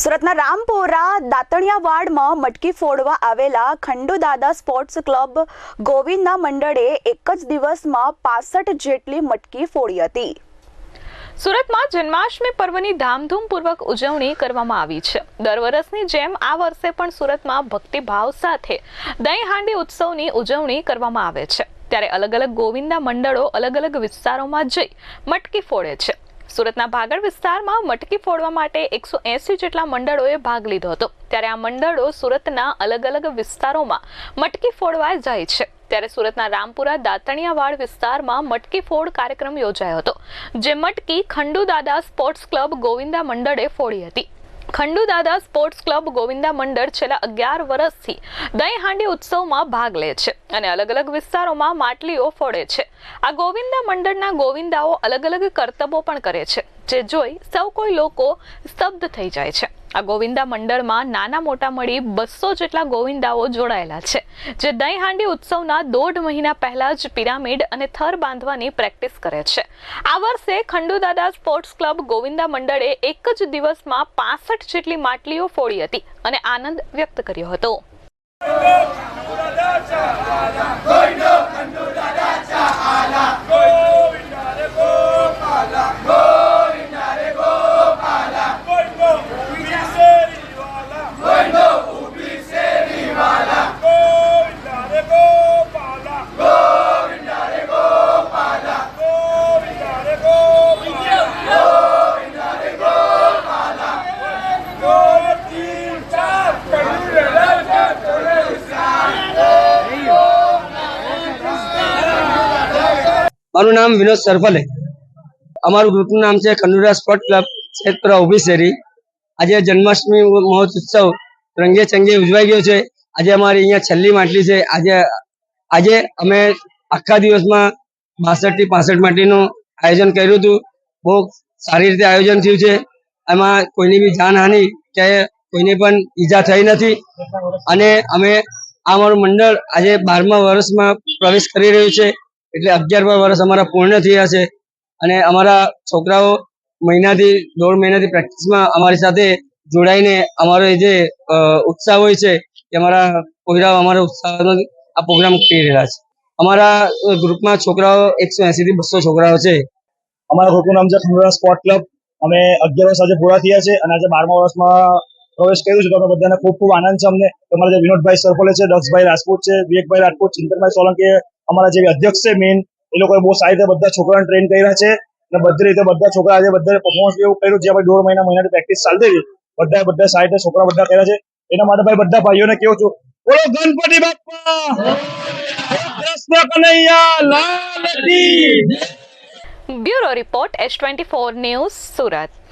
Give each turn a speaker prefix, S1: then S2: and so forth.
S1: સુરતના રામપોરા દાતણિયા વાડમાં મટકી ફોડવા આવેલા ખંડુદાદા સ્પોર્ટ્સ ક્લબ ગોવિંદના મંડળે એક જ દિવસમાં પાસઠ જેટલી મટકી ફોડી હતી.
S2: સુરતમાં જન્માષ્ટમી પર્વની ધામધૂમપૂર્વક ઉજવણી કરવામાં આવી છે. દર વર્ષની જેમ આ વર્ષે પણ સુરતમાં ભક્તિભાવ સાથે દહીં હાંડી ઉત્સવની ઉજવણી કરવામાં આવે છે. ત્યારે અલગ અલગ ગોવિંદા મંડળો અલગ અલગ વિસ્તારોમાં જઈ મટકી ફોડે છે. સુરતના ભાગળ વિસ્તારમાં મટકી ફોડવા માટે એકસો એસી જેટલા મંડળોએ ભાગ લીધો હતો. ત્યારે આ મંડળો સુરતના અલગ અલગ વિસ્તારોમાં મટકી ફોડવા જાય છે. ત્યારે સુરતના રામપુરા, દાતણિયાવાડ વિસ્તારમાં મટકી ફોડ કાર્યક્રમ યોજાયો હતો, જે મટકી ખંડુદાદા સ્પોર્ટ્સ ક્લબ ગોવિંદા મંડળે ફોડી હતી. ખંડુદાદા સ્પોર્ટ્સ ક્લબ ગોવિંદા મંડળ છેલ્લા અગિયાર વર્ષથી દહીં હાંડી ઉત્સવમાં ભાગ લે છે અને અલગ અલગ વિસ્તારોમાં માટલીઓ ફોડે છે. આ ગોવિંદા મંડળના ગોવિંદાઓ અલગ અલગ કરતબો પણ કરે છે, જે જોઈ સૌ કોઈ લોકો સ્તબ્ધ થઈ જાય છે. આ ગોવિંદા મંડળમાં નાના મોટા મળી બસો જેટલા ગોવિંદાઓ જોડાયેલા છે, જે દહીં હાંડી ઉત્સવના દોઢ મહિના પહેલા જ પિરામિડ અને થર બાંધવાની પ્રેક્ટિસ કરે છે. આ વર્ષે ખંડુદાદા સ્પોર્ટ્સ ક્લબ ગોવિંદા મંડળે એક જ દિવસમાં પાસઠ જેટલી માટલીઓ ફોડી હતી અને આનંદ વ્યક્ત કર્યો હતો.
S3: મારું નામ વિનોદ સરફલે અમારું ગ્રુપનું નામ છે કનુરા સ્પોર્ટ ક્લબ શેતપુરા ઊભી આજે જન્માષ્ટમી મહોત્સવ રંગે ચંગે ઉજવાઈ ગયો છે. આજે અમારી અહીંયા છેલ્લી માટલી છે. આજે આજે અમે આખા દિવસમાં બાસઠથી પાસઠ માટલીનું આયોજન કર્યું હતું. બહુ સારી રીતે આયોજન થયું છે. એમાં કોઈની બી જાનહાનિ કે કોઈને પણ ઈજા થઈ નથી. અને અમે આ અમારું મંડળ આજે બારમા વર્ષમાં પ્રવેશ કરી રહ્યું છે. એટલે અગિયારમા વર્ષ અમારા પૂર્ણ થયા છે. અને અમારા છોકરાઓ મહિનાથી, દોઢ મહિનાથી પ્રેક્ટિસમાં અમારી સાથે જોડાઈને અમારો જે ઉત્સાહ હોય છે એ અમારા પોયરાઓ અમારા ઉત્સાહનો આ પ્રોગ્રામ કરી રહ્યા છે. અમારા ગ્રુપમાં છોકરાઓ એકસો એંસીથી બસો છોકરાઓ છે.
S4: અમારા ગ્રુપનું નામ છે ખંડોળા સ્પોર્ટ ક્લબ અમે અગિયાર વર્ષ આજે પૂરા થયા છે અને આજે બારમા વર્ષમાં પ્રવેશ કર્યું છે તો અમે બધાને ખૂબ ખૂબ આનંદ છે અમને. તમારા જે વિનોદભાઈ સરપોલે છે દક્ષભાઈ રાજપૂત છે, વિવેકભાઈ રાજપૂત, ચિંતનભાઈ સોલંકી અમારા જે અધ્યક્ષ છે મેઇન એ લોકોએ બહુ સારી રીતે બધા છોકરાને ટ્રેન કર્યા છે અને બધી રીતે બધા છોકરા આજે બધા પરફોર્મન્સ એવું કર્યું જે આપણે દોઢ મહિના, મહિનાની પ્રેક્ટિસ ચાલતી હતી. બધા બધા સારી રીતે છોકરા બધા કર્યા છે. એના માટે ભાઈ બધા ભાઈઓને કેવું છું, બોલો Ganpati Bappa Kanaiya, Lal
S2: bureau report, S twenty four news Surat.